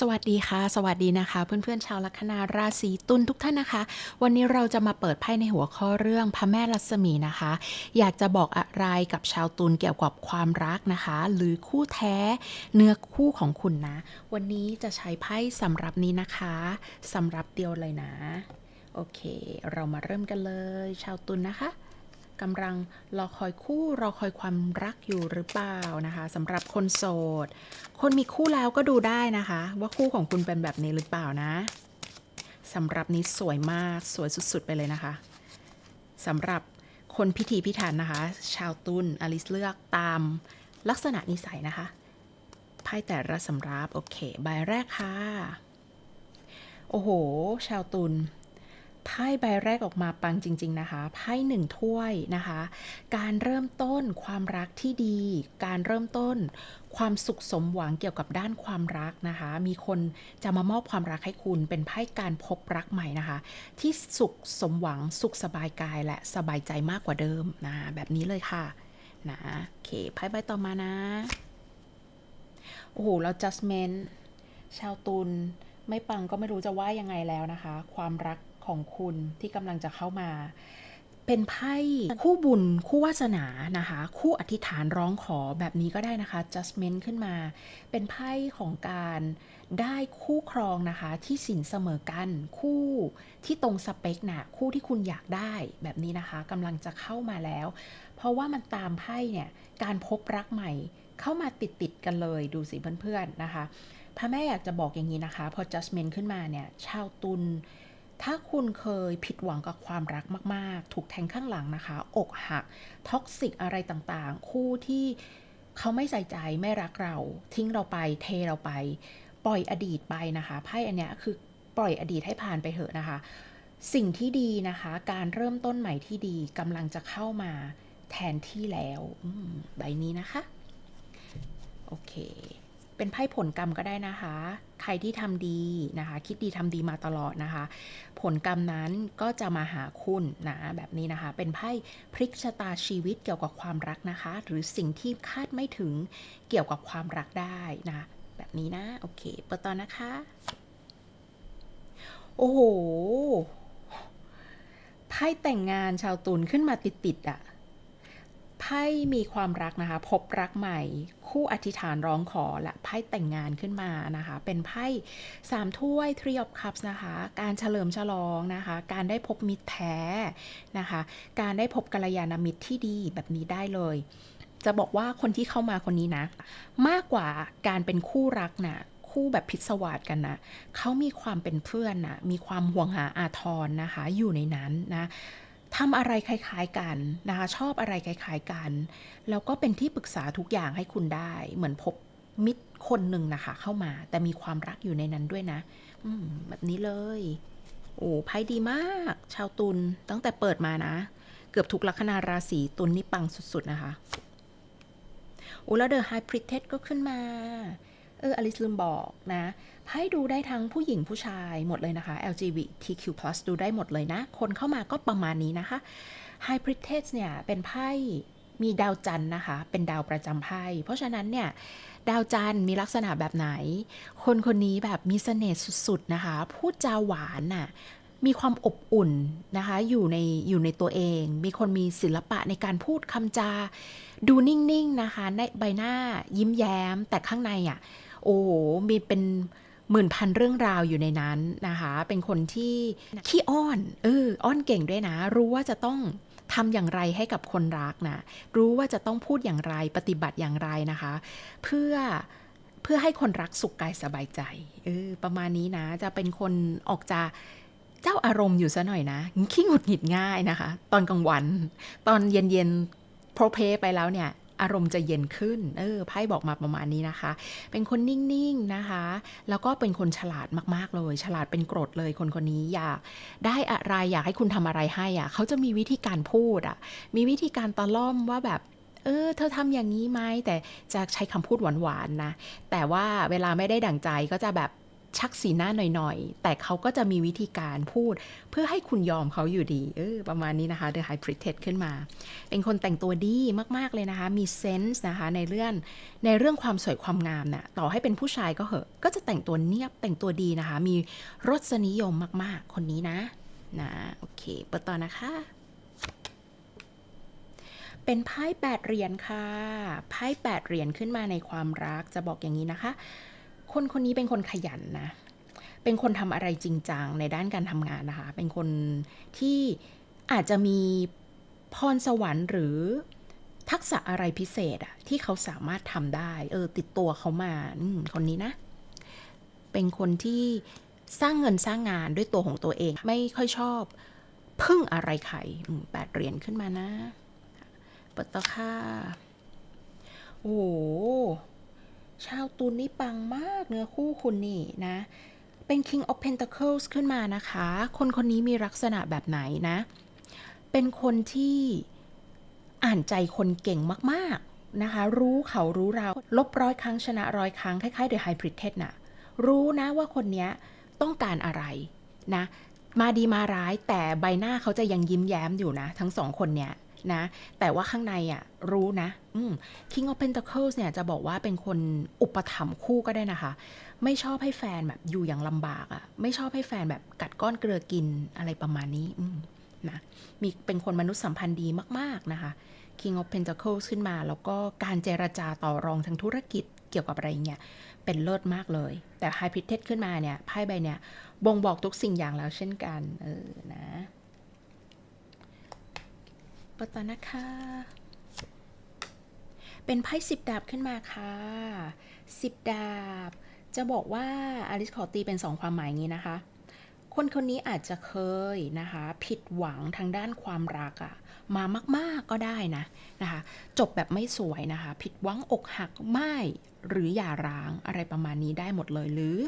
สวัสดีค่ะ สวัสดีนะคะ เพื่อนๆชาวลัคนาราศีตุลทุกท่านนะคะ วันนี้เราจะมาเปิดไพ่ในหัวข้อเรื่องพระแม่รัศมีนะคะ อยากจะบอกอะไรกับชาวตุลเกี่ยวกับความรักนะคะ หรือคู่แท้เนื้อคู่ของคุณนะ วันนี้จะใช้ไพ่สำหรับนี้นะคะสำหรับเดียวเลยนะ โอเค เรามาเริ่มกันเลย ชาวตุลนะคะ กำลังรอคอยคู่รอคอยความรักอยู่หรือเปล่านะคะสำหรับคนโสด คนมีคู่แล้วก็ดูได้นะคะ ว่าคู่ของคุณเป็นแบบนี้หรือเปล่านะสำหรับนี้สวยมากสวยสุดๆไปเลยนะคะสำหรับคนพิธีพิถันนะคะ ชาวตุลอลิสเลือกตามลักษณะนิสัยนะคะไพ่แต่ละสำรับ โอเค ใบแรกค่ะ โอ้โห ชาวตุล ไพ่ใบแรกออกมาปังจริง ๆ นะคะไพ่หนึ่งถ้วยนะคะ การเริ่มต้นความรักที่ดี การเริ่มต้นความสุขสมหวังเกี่ยวกับด้านความรักนะคะ มีคนจะมามอบความรักให้คุณเป็นไพ่การพบรักใหม่นะคะ ที่สุขสมหวังสุขสบายกายและสบายใจมากกว่าเดิมนะแบบนี้เลยค่ะนะโอเคไพ่ใบต่อมานะโอ้โหแล้ว judgment ชาวตุลไม่ปังก็ไม่รู้จะว่ายังไงแล้วนะคะ ความรัก ของคุณที่กำลังจะเข้ามา เป็นไพ่คู่บุญคู่วาสนานะคะ คู่อธิษฐานร้องขอแบบนี้ก็ได้นะคะ judgment ขึ้นมา เป็นไพ่ของการได้คู่ครองนะคะที่สินเสมอกันคู่ที่ตรงสเปคนะ่ะคู่ที่คุณอยากได้แบบนี้นะคะกำลังจะเข้ามาแล้ว เพราะว่ามันตามไพ่เนี่ยการพบรักใหม่เข้ามาติดติดกันเลยดูสิเพื่อนๆนะคะพระแม่อยากจะบอกอย่างนี้นะคะ พอ judgment ขึ้นมาเนี่ย ชาวตุล ถ้าคุณเคยผิดหวังกับความรักมาก ๆ ถูกแทงข้างหลังนะคะ อกหัก ท็อกซิกอะไรต่างๆ คู่ที่เขาไม่ใส่ใจไม่รักเรา ทิ้งเราไป เทเราไป ปล่อยอดีตไปนะคะไพ่อันเนี้ยคือปล่อยอดีตให้ผ่านไปเถอะนะคะ สิ่งที่ดีนะคะ การเริ่มต้นใหม่ที่ดีกำลังจะเข้ามาแทนที่แล้วใบนี้นะคะ โอเค เป็นไพ่ผลกรรมก็ได้นะคะ ใครที่ทำดีนะคะ คิดดีทำดีมาตลอดนะคะ ผลกรรมนั้นก็จะมาหาคุณนะแบบนี้นะคะ เป็นไพ่พลิกชะตาชีวิตเกี่ยวกับความรักนะคะ หรือสิ่งที่คาดไม่ถึงเกี่ยวกับความรักได้นะแบบนี้นะ โอเค เปิดตอนนะคะ โอ้โหไพ่แต่งงานชาวตุลขึ้นมาติดๆอะ่ะไพ่มีความรักนะคะ พบรักใหม่ คู่อธิษฐานร้องขอและไพ่แต่งงานขึ้นมานะคะ เป็นไพ่สามถ้วย Three of Cups นะคะ การเฉลิมฉลองนะคะ การได้พบมิตรแท้นะคะ การได้พบกัลยาณมิตรที่ดีแบบนี้ได้เลย จะบอกว่าคนที่เข้ามาคนนี้นะ มากกว่าการเป็นคู่รักนะคู่แบบพิศวาสกันนะเขามีความเป็นเพื่อนนะมีความห่วงหาอาทรนะคะ อยู่ในนั้นนะ ทำอะไรคล้ายๆกันนะคะชอบอะไรคล้ายๆกัน แล้วก็เป็นที่ปรึกษาทุกอย่างให้คุณได้ เหมือนพบมิตรคนหนึ่งนะคะ เข้ามา แต่มีความรักอยู่ในนั้นด้วยนะ อืมแบบนี้เลย โอ้ไพ่ดีมาก ชาวตุลตั้งแต่เปิดมานะ เกือบทุกลัคนาราศีตุลนี่ปังสุดๆนะคะโอ้แล้วเดอะไฮพริเทสก็ขึ้นมา อออลิสลืมบอกนะไพ่ดูได้ทั้งผู้หญิงผู้ชายหมดเลยนะคะ LGBTQ+ ดูได้หมดเลยนะ คนเข้ามาก็ประมาณนี้นะคะ High p r i t e s เนี่ยเป็นไพ่มีดาวจันทร์นะคะ เป็นดาวประจำไพ่ เพราะฉะนั้นเนี่ย ดาวจันทร์มีลักษณะแบบไหน คนคนนี้แบบมีเสน่ห์สุดๆนะคะ พูดจาหวานน่ะมีความอบอุ่นนะคะ อยู่ในอยู่ในตัวเอง มีคนมีศิลปะในการพูดคำจา ดูนิ่งๆนะคะ ในใบหน้ายิ้มแย้ม แต่ข้างในอะ โอ้โหมีเป็นหมื่นพันเรื่องราวอยู่ในนั้นนะคะ เป็นคนที่ขี้อ้อน เออ อ้อนเก่งด้วยนะ รู้ว่าจะต้องทำอย่างไรให้กับคนรักนะ รู้ว่าจะต้องพูดอย่างไรปฏิบัติอย่างไรนะคะ เพื่อเพื่อให้คนรักสุขกายสบายใจ เออ ประมาณนี้นะ จะเป็นคนออกจะเจ้าอารมณ์อยู่ซะหน่อยนะ ขี้หงุดหงิดง่ายนะคะ ตอนกลางวัน ตอนเย็นๆโพรเพไปแล้วเนี่ย อารมณ์จะเย็นขึ้น เออ ไพ่บอกมาประมาณนี้นะคะ เป็นคนนิ่งๆนะคะ แล้วก็เป็นคนฉลาดมากๆเลย ฉลาดเป็นกรดเลยคนคนนี้อยากได้อะไรอยากให้คุณทำอะไรให้อะ เขาจะมีวิธีการพูดอะ มีวิธีการตะล่อมว่าแบบเออ เธอทำอย่างนี้ไหมแต่จะใช้คำพูดหวานๆนะ แต่ว่าเวลาไม่ได้ดั่งใจก็จะแบบ ชักสีหน้าหน่อยๆ แต่เขาก็จะมีวิธีการพูด เพื่อให้คุณยอมเขาอยู่ดี เออ ประมาณนี้นะคะ The High Priestess ขึ้นมา เป็นคนแต่งตัวดีมากๆเลยนะคะ มีเซนส์นะคะในเรื่องในเรื่องความสวยความงามน่ะ ต่อให้เป็นผู้ชายก็เหอะ ก็จะแต่งตัวเนียบแต่งตัวดีนะคะ มีรสนิยมมากๆ คนนี้นะ นะ โอเค เปิดต่อนะคะเป็นไพ่แปดเหรียญค่ะ ไพ่แปดเหรียญขึ้นมาในความรักจะบอกอย่างนี้นะคะ คนคนนี้เป็นคนขยันนะ เป็นคนทำอะไรจริงจังในด้านการทำงานนะคะ เป็นคนที่อาจจะมีพรสวรรค์หรือทักษะอะไรพิเศษอะที่เขาสามารถทำได้ เออ ติดตัวเขามาอคนนี้นะ เป็นคนที่สร้างเงินสร้างงานด้วยตัวของตัวเอง ไม่ค่อยชอบพึ่งอะไรใครแปดเหรียญขึ้นมานะ เปิดต่อค่ะ โอ้ ชาวตุลนี่ปังมากเนื้อคู่คุณนี่นะ เป็น King of Pentacles ขึ้นมานะคะ คนคนนี้มีลักษณะแบบไหนนะ เป็นคนที่อ่านใจคนเก่งมากๆนะคะ รู้เขารู้เรา ลบร้อยครั้งชนะร้อยครั้ง คล้ายๆ The High Priestess น่ะรู้นะว่าคนนี้ต้องการอะไรนะ มาดีมาร้ายแต่ใบหน้าเขาจะยังยิ้มแย้มอยู่นะ ทั้งสองคนเนี้ย นะ แต่ว่าข้างในอะรู้นะอืม King of Pentacles เนี่ยจะบอกว่าเป็นคนอุปถัมภ์คู่ก็ได้นะคะ ไม่ชอบให้แฟนแบบอยู่อย่างลำบากอะ่ะ ไม่ชอบให้แฟนแบบกัดก้อนเกลือกินอะไรประมาณนี้อืมนะมีเป็นคนมนุษยสัมพันธ์ดีมาก ๆ นะคะ King of Pentacles ขึ้นมา แล้วก็การเจรจาต่อรองทางธุรกิจเกี่ยวกับอะไรเงี้ยเป็นเลิศมากเลย แต่ High p r i e s t ขึ้นมาเนี่ยไพ่ใบเนี่ยบ่งบอกทุกสิ่งอย่างแล้วเช่นกัน เออนะ ปตนะคะ เป็นไพ่สิบดาบขึ้นมาค่ะสิบดาบ จะบอกว่าอลิสขอตีเป็นสองความหมายงี้นะคะ คนคนนี้อาจจะเคยนะคะ ผิดหวังทางด้านความรักอะมามาก ๆก็ได้นะนะคะ จบแบบไม่สวยนะคะ ผิดหวังอกหักไม่หรือหย่าร้างอะไรประมาณนี้ได้หมดเลยหรือ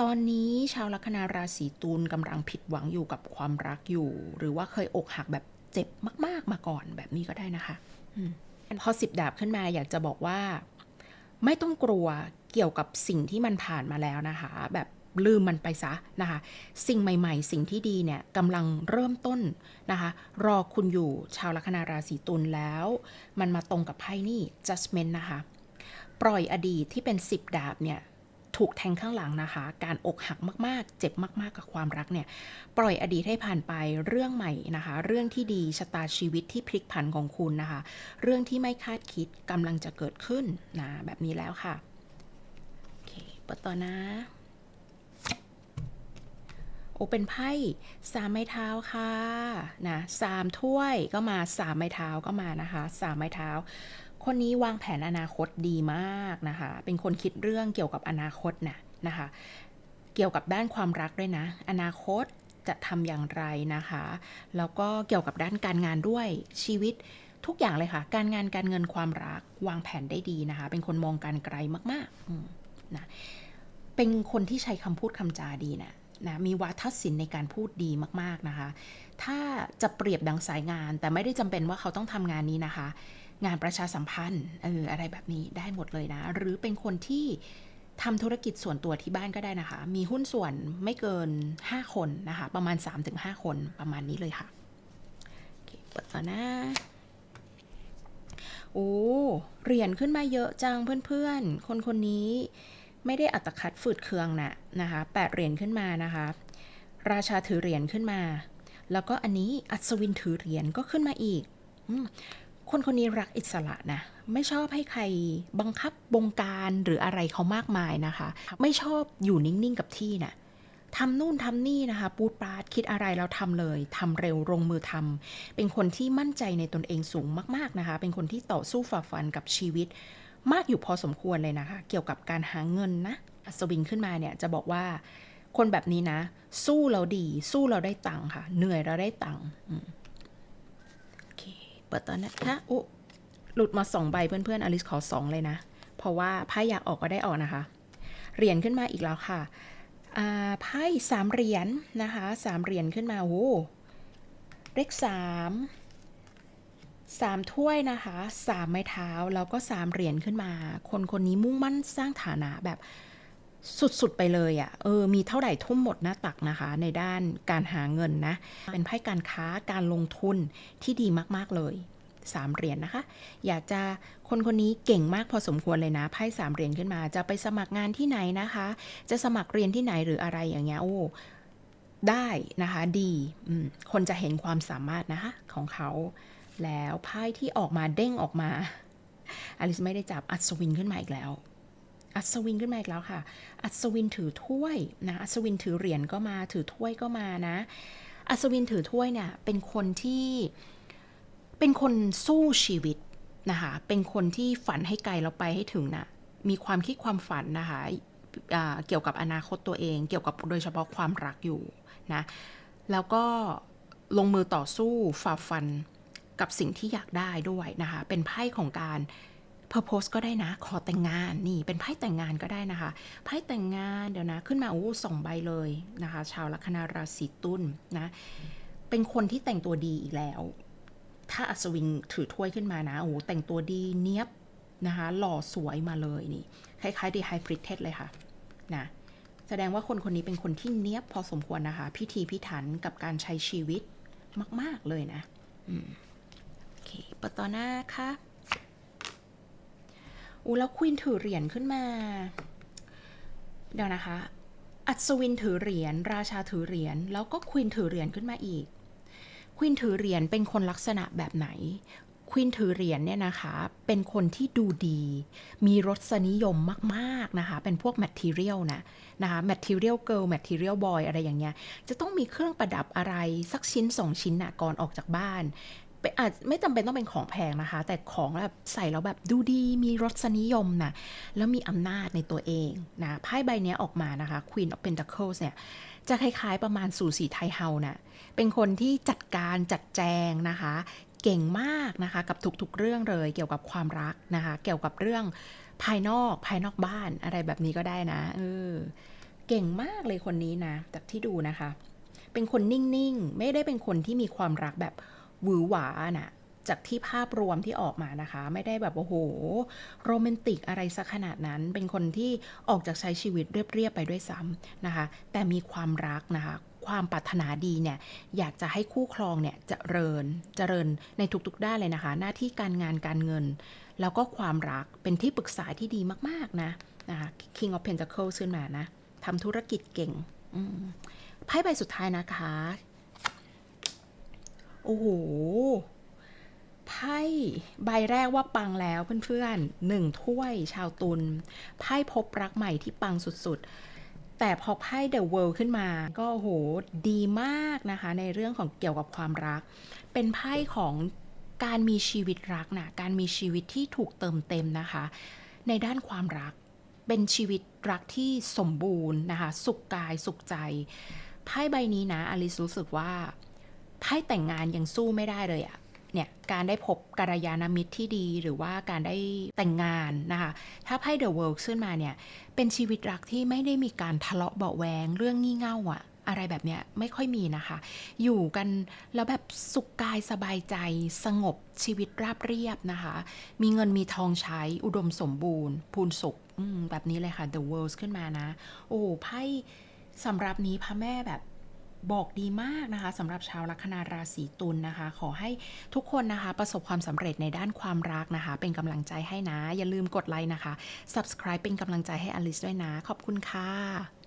ตอนนี้ชาวลัคนาราศีตุลกำลังผิดหวังอยู่กับความรักอยู่ หรือว่าเคยอกหักแบบ เจ็บมาก ๆ มาก่อนแบบนี้ก็ได้นะคะพอสิบดาบขึ้นมาอยากจะบอกว่า ไม่ต้องกลัวเกี่ยวกับสิ่งที่มันผ่านมาแล้วนะคะ แบบลืมมันไปซะนะคะ สิ่งใหม่ ๆ สิ่งที่ดีเนี่ยกำลังเริ่มต้นนะคะ รอคุณอยู่ชาวลัคนาราศีตุลแล้ว มันมาตรงกับไพ่นี่ judgment นะคะ ปล่อยอดีตที่เป็น10ดาบเนี่ย ถูกแทงข้างหลังนะคะ การอกหักมากๆ เจ็บมาก ๆ กับความรักเนี่ย ปล่อยอดีตให้ผ่านไปเรื่องใหม่นะคะ เรื่องที่ดีชะตาชีวิตที่พลิกผันของคุณนะคะ เรื่องที่ไม่คาดคิดกำลังจะเกิดขึ้นนะแบบนี้แล้วค่ะโอเคเปิดต่อนะโอเป็นไพ่สามไม้เท้าค่ะนะสามถ้วยก็มาสามไม้เท้าก็มานะคะสามไม้เท้า คนนี้วางแผนอนาคตดีมากนะคะ เป็นคนคิดเรื่องเกี่ยวกับอนาคตนะนะคะ เกี่ยวกับด้านความรักด้วยนะ อนาคตจะทำอย่างไรนะคะ แล้วก็เกี่ยวกับด้านการงานด้วยชีวิตทุกอย่างเลยค่ะ การงานการเงินความรักวางแผนได้ดีนะคะ เป็นคนมองการไกลมากๆนะเป็นคนที่ใช้คำพูดคำจาดีนะนะมีวาทศิลป์ในการพูดดีมากๆนะคะ ถ้าจะเปรียบดังสายงานแต่ไม่ได้จำเป็นว่าเขาต้องทำงานนี้นะคะ งานประชาสัมพันธ์เอออะไรแบบนี้ได้หมดเลยนะ หรือเป็นคนที่ทำธุรกิจส่วนตัวที่บ้านก็ได้นะคะ มีหุ้นส่วนไม่เกิน 5 คนนะคะ ประมาณ 3-5 คนประมาณนี้เลยค่ะเปิดต่อนะโอ้เหรียญขึ้นมาเยอะจังเพื่อนๆ คนคนนี้ไม่ได้อัตคัดฝืดเคืองนะนะคะแปดเหรียญขึ้นมานะคะ ราชาถือเหรียญขึ้นมา แล้วก็อันนี้อัศวินถือเหรียญก็ขึ้นมาอีกอม คนคนนี้รักอิสระนะ ไม่ชอบให้ใครบังคับบงการหรืออะไรเขามากมายนะคะ ไม่ชอบอยู่นิ่ง ๆ กับที่นะทำนู่นทำนี่นะคะ ปูดปาดคิดอะไรแล้วทำเลยทำเร็วลงมือทำเป็นคนที่มั่นใจในตนเองสูงมาก ๆนะคะ เป็นคนที่ต่อสู้ฝ่าฟันกับชีวิต มากอยู่พอสมควรเลยนะคะ เกี่ยวกับการหาเงินนะอัศวินขึ้นมาเนี่ยจะบอกว่าคนแบบนี้นะ สู้เราดี สู้เราได้ตังค์ค่ะ เหนื่อยเราได้ตังค์อืมโอ เปิดตอนนะคะโอ้หลุดมาสองใบเพื่อนๆอลิสขอสองเลยนะ เพราะว่าไพ่อยากออกก็ได้ออกนะคะ เหรียญขึ้นมาอีกแล้วค่ะไพ่สามเหรียญนะคะสามเหรียญขึ้นมาโอ้เลขสามสามถ้วยนะคะสามไม้เท้าแล้วก็สามเหรียญขึ้นมา คนคนนี้มุ่งมั่นสร้างฐานะแบบ สุดๆไปเลยอะ่ะเออมีเท่าไหร่ทุ่มหมดหน้าตักนะคะ ในด้านการหาเงินนะ เป็นไพ่การค้าการลงทุนที่ดีมากๆเลยสามเหรียญนะคะ อยากจะคนคนนี้เก่งมากพอสมควรเลยนะไพ่สามเหรียญขึ้นมา จะไปสมัครงานที่ไหนนะคะ จะสมัครเรียนที่ไหนหรืออะไรอย่างเงี้ยโอ้ได้นะคะ ดีคนจะเห็นความสามารถนะคะ ของเขา แล้วไพ่ที่ออกมาเด้งออกมาอลิสไม่ได้จับอัศวินขึ้นมาอีกแล้ว อัศวินขึ้นมาอีกแล้วค่ะ อัศวินถือถ้วยนะอัศวินถือเหรียญก็มาถือถ้วยก็มานะ อัศวินถือถ้วยเนี่ยเป็นคนที่เป็นคนสู้ชีวิตนะคะเป็นคนที่ฝันให้ไกลแล้วไปให้ถึงนะมีความคิดความฝันนะคะเกี่ยวกับอนาคตตัวเอง เกี่ยวกับโดยเฉพาะความรักอยู่นะแล้วก็ลงมือต่อสู้ฝ่าฟันกับสิ่งที่อยากได้ด้วยนะคะ เป็นไพ่ของการ purpose ก็ได้นะ ขอแต่งงานนี่เป็นไพ่แต่งงานก็ได้นะคะไพ่แต่งงานเดี๋ยวนะ ขึ้นมาโอ้สองใบเลยนะคะ ชาวลัคนาราศีตุลนะเป็นคนที่แต่งตัวดีอีกแล้ว ถ้าอัศวินถือถ้วยขึ้นมานะโอ้แต่งตัวดีเนี้ยบนะคะหล่อสวยมาเลยนี่คล้ายๆดีไฮพริเทสเลยค่ะนะแสดงว่าคนคนนี้เป็นคนที่เนี้ยบพอสมควรนะคะ พิธีพิถันกับการใช้ชีวิตมาก ๆ เลยนะ อืม โอเคปต่อหน้าค่ะ อู้แล้วควีนถือเหรียญขึ้นมา เดี๋ยวนะคะ อัศวินถือเหรียญ ราชาถือเหรียญ แล้วก็ควีนถือเหรียญขึ้นมาอีก ควีนถือเหรียญเป็นคนลักษณะแบบไหน ควีนถือเหรียญเนี่ยนะคะ เป็นคนที่ดูดี มีรสนิยมมากๆนะคะ เป็นพวก material นะนะคะ material girl material boy อะไรอย่างเงี้ย จะต้องมีเครื่องประดับอะไรสักชิ้นสองชิ้นนะก่อนออกจากบ้าน อาจไม่จำเป็นต้องเป็นของแพงนะคะ แต่ของแบบใส่แล้วแบบดูดีมีรสนิยมนะแล้วมีอำนาจในตัวเองนะไพ่ใบนี้ออกมานะคะ Queen of Pentacles เนี่ยจะคล้ายๆประมาณสู่สีไทยเฮานะเป็นคนที่จัดการจัดแจงนะคะ เก่งมากนะคะ กับทุกๆเรื่องเลยเกี่ยวกับความรักนะคะ เกี่ยวกับเรื่องภายนอกภายนอกบ้านอะไรแบบนี้ก็ได้นะเออเก่งมากเลยคนนี้นะจากที่ดูนะคะ เป็นคนนิ่งๆ ไม่ได้เป็นคนที่มีความรักแบบ หวือหวาน่ะจากที่ภาพรวมที่ออกมานะคะ ไม่ได้แบบโอ้โห โรแมนติกอะไรสักขนาดนั้น เป็นคนที่ออกจากใช้ชีวิตเรียบๆไปด้วยซ้ำนะคะ แต่มีความรักนะคะ ความปรารถนาดีเนี่ย อยากจะให้คู่ครองเนี่ยจเจริญเจริญในทุกๆด้านเลยนะคะ หน้าที่การงานการเงิน แล้วก็ความรักเป็นที่ปรึกษาที่ดีมากๆนะนะคะ King of Pentacles ขึ้นมานะทำธุรกิจเก่งไพ่ใบสุดท้ายนะคะ โอ้โห ไพ่ใบแรกว่าปังแล้วเพื่อนๆหนึ่งถ้วยชาวตุลไพ่พบรักใหม่ที่ปังสุดๆ แต่พอไพ่เดอะเวิลด์ขึ้นมา ก็โหดีมากนะคะ ในเรื่องของเกี่ยวกับความรัก เป็นไพ่ของการมีชีวิตรักนะการมีชีวิตที่ถูกเติมเต็มนะคะ ในด้านความรักเป็นชีวิตรักที่สมบูรณ์นะคะ สุขกายสุขใจไพ่ใบนี้นะอลิซรู้สึกว่า ไพ่แต่งงานยังสู้ไม่ได้เลยอะเนี่ยการได้พบกัลยาณมิตรที่ดีหรือว่าการได้แต่งงานนะคะ ถ้าไพ่ The World ขึ้นมาเนี่ย เป็นชีวิตรักที่ไม่ได้มีการทะเลาะเบาแวงเรื่องงี่เง่าอะอะไรแบบเนี้ยไม่ค่อยมีนะคะ อยู่กันแล้วแบบสุขกายสบายใจสงบชีวิตราบเรียบนะคะ มีเงินมีทองใช้อุดมสมบูรณ์ พูนสุขแบบนี้เลยค่ะ The World ขึ้นมานะ โอ้ไพ่สำหรับนี้พระแม่แบบ บอกดีมากนะคะสำหรับชาวลัคนาราศีตุลนะคะ ขอให้ทุกคนนะคะ ประสบความสำเร็จในด้านความรักนะคะ เป็นกำลังใจให้นะ อย่าลืมกดไลค์นะคะ subscribe เป็นกำลังใจให้อลิสด้วยนะ ขอบคุณค่ะ